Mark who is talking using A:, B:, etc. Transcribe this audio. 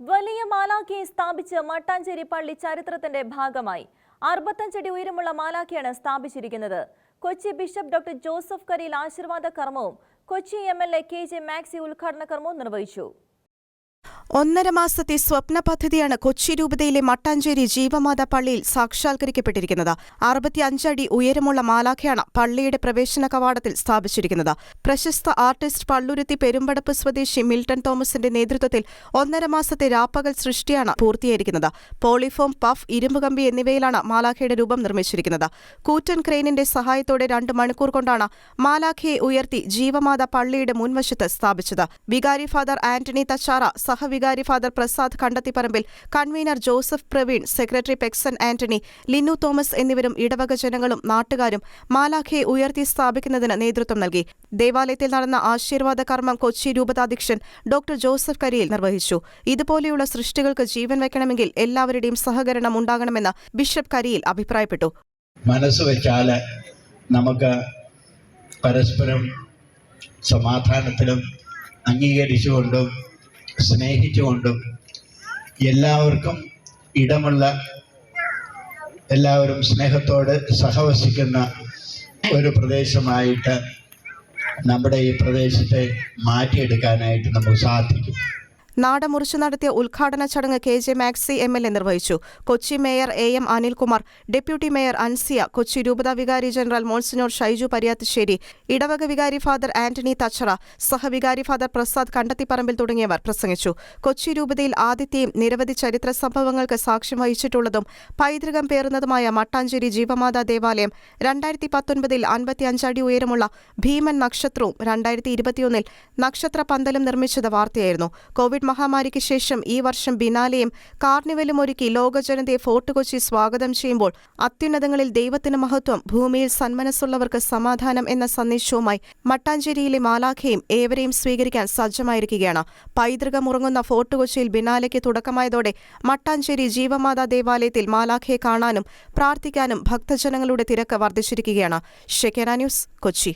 A: വലിയ മാലാഖയെ സ്ഥാപിച്ച് മട്ടാഞ്ചേരി പള്ളി ചരിത്രത്തിന്റെ ഭാഗമായി. അറുപത്തഞ്ചടി ഉയരമുള്ള മാലാഖിയാണ് സ്ഥാപിച്ചിരിക്കുന്നത്. കൊച്ചി ബിഷപ്പ് ഡോക്ടർ ജോസഫ് കരീൽ ആശീർവാദ കർമ്മവും Kochi M L A K J Maxi ഉദ്ഘാടന കർമ്മവും നിർവഹിച്ചു.
B: ഒന്നര മാസത്തെ സ്വപ്ന പദ്ധതിയാണ് കൊച്ചി രൂപതയിലെ മട്ടാഞ്ചേരി ജീവമാത പള്ളിയിൽ സാക്ഷാത്കരിക്കപ്പെട്ടിരിക്കുന്നത്. അറുപത്തിയഞ്ചടി ഉയരമുള്ള മാലാഖയാണ് പള്ളിയുടെ പ്രവേശന കവാടത്തിൽ സ്ഥാപിച്ചിരിക്കുന്നത്. പ്രശസ്ത ആർട്ടിസ്റ്റ് പള്ളുരുത്തി പെരുമ്പടപ്പ് സ്വദേശി മിൽട്ടൺ തോമസിന്റെ നേതൃത്വത്തിൽ ഒന്നര മാസത്തെ രാപ്പകൽ സൃഷ്ടിയാണ് പൂർത്തിയായിരിക്കുന്നത് പോളിഫോം പഫ് ഇരുമ്പുകമ്പി എന്നിവയിലാണ് മാലാഖയുടെ രൂപം നിർമ്മിച്ചിരിക്കുന്നത്. കൂറ്റൻ ക്രെയിനിന്റെ സഹായത്തോടെ രണ്ട് മണിക്കൂർ കൊണ്ടാണ് മാലാഖയെ ഉയർത്തി ജീവമാത പള്ളിയുടെ മുൻവശത്ത് സ്ഥാപിച്ചത്. വികാരി father Antony Thachara സഹവികാരി father Prasad Kandathiparambil convener Joseph Praveen secretary Pexon Antony Linnu Thomas എന്നിവരും ഇടവക ജനങ്ങളും നാട്ടുകാരും മാലാഖയെ ഉയർത്തി സ്ഥാപിക്കുന്നതിന് നേതൃത്വം നൽകി. ദേവാലയത്തിൽ നടന്ന ആശീർവാദ കർമ്മം കൊച്ചി രൂപതാധ്യക്ഷൻ ഡോക്ടർ ജോസഫ് കരിയിൽ നിർവഹിച്ചു. ഇതുപോലെയുള്ള സൃഷ്ടികൾക്ക് ജീവൻ വയ്ക്കണമെങ്കിൽ എല്ലാവരുടെയും സഹകരണം ഉണ്ടാകണമെന്ന് ബിഷപ്പ് കരിയിൽ അഭിപ്രായപ്പെട്ടു.
C: മനസ്സ് വെച്ചാൽ നമുക്ക് പരസ്പരം സമാധാനത്തിലും അംഗീകരിച്ചുകൊണ്ടും സ്നേഹിച്ചുകൊണ്ടും എല്ലാവർക്കും ഇടമുള്ള എല്ലാവരും സ്നേഹത്തോട് സഹവസിക്കുന്ന ഒരു പ്രദേശമായിട്ട് നമ്മുടെ ഈ പ്രദേശത്തെ മാറ്റിയെടുക്കാനായിട്ട് നമുക്ക് സാധിക്കും.
B: നാട മുറിച്ചു നടത്തിയ ഉദ്ഘാടന ചടങ്ങ് K J Maxi M L A നിർവഹിച്ചു. Kochi mayor A M Anilkumar deputy mayor Ansiya Kochi രൂപതാ വികാരി ജനറൽ മോൺസിനോർ ഷൈജു പരിയാത്തുശ്ശേരി ഇടവക വികാരി ഫാദർ ആന്റണി തച്ചറ സഹവികാരി ഫാദർ പ്രസാദ് കണ്ടത്തിപ്പറമ്പിൽ തുടങ്ങിയവർ പ്രസംഗിച്ചു. കൊച്ചി രൂപതയിൽ ആദ്യത്തെയും നിരവധി ചരിത്ര സംഭവങ്ങൾക്ക് സാക്ഷ്യം വഹിച്ചിട്ടുള്ളതും പൈതൃകം പേറുന്നതുമായ മട്ടാഞ്ചേരി ജീവമാതാ ദേവാലയം രണ്ടായിരത്തി പത്തൊൻപതിൽ അൻപത്തിയഞ്ചടി ഉയരമുള്ള ഭീമൻ നക്ഷത്രവും രണ്ടായിരത്തി ഇരുപത്തിയൊന്നിൽ നക്ഷത്ര പന്തലും നിർമ്മിച്ചത് വാർത്തയായിരുന്നു. മഹാമാരിക്ക് ശേഷം ഈ വർഷം ബിനാലെയും കാർണിവലും ഒരുക്കി ലോകജനതയെ ഫോർട്ട് കൊച്ചി സ്വാഗതം ചെയ്യുമ്പോൾ അത്യുന്നതങ്ങളിൽ ദൈവത്തിന് മഹത്വം ഭൂമിയിൽ സന്മനസ്സുള്ളവർക്ക് സമാധാനം എന്ന സന്ദേശവുമായി മട്ടാഞ്ചേരിയിലെ മാലാഖയും ഏവരെയും സ്വീകരിക്കാൻ സജ്ജമായിരിക്കുകയാണ്. പൈതൃകമുറങ്ങുന്ന ഫോർട്ട് കൊച്ചിയിൽ ബിനാലയ്ക്ക് തുടക്കമായതോടെ മട്ടാഞ്ചേരി ജീവമാതാ ദേവാലയത്തിൽ മാലാഖയെ കാണാനും പ്രാർത്ഥിക്കാനും ഭക്തജനങ്ങളുടെ തിരക്ക് വർദ്ധിച്ചിരിക്കുകയാണ്. ഷെക്കേന ന്യൂസ് കൊച്ചി.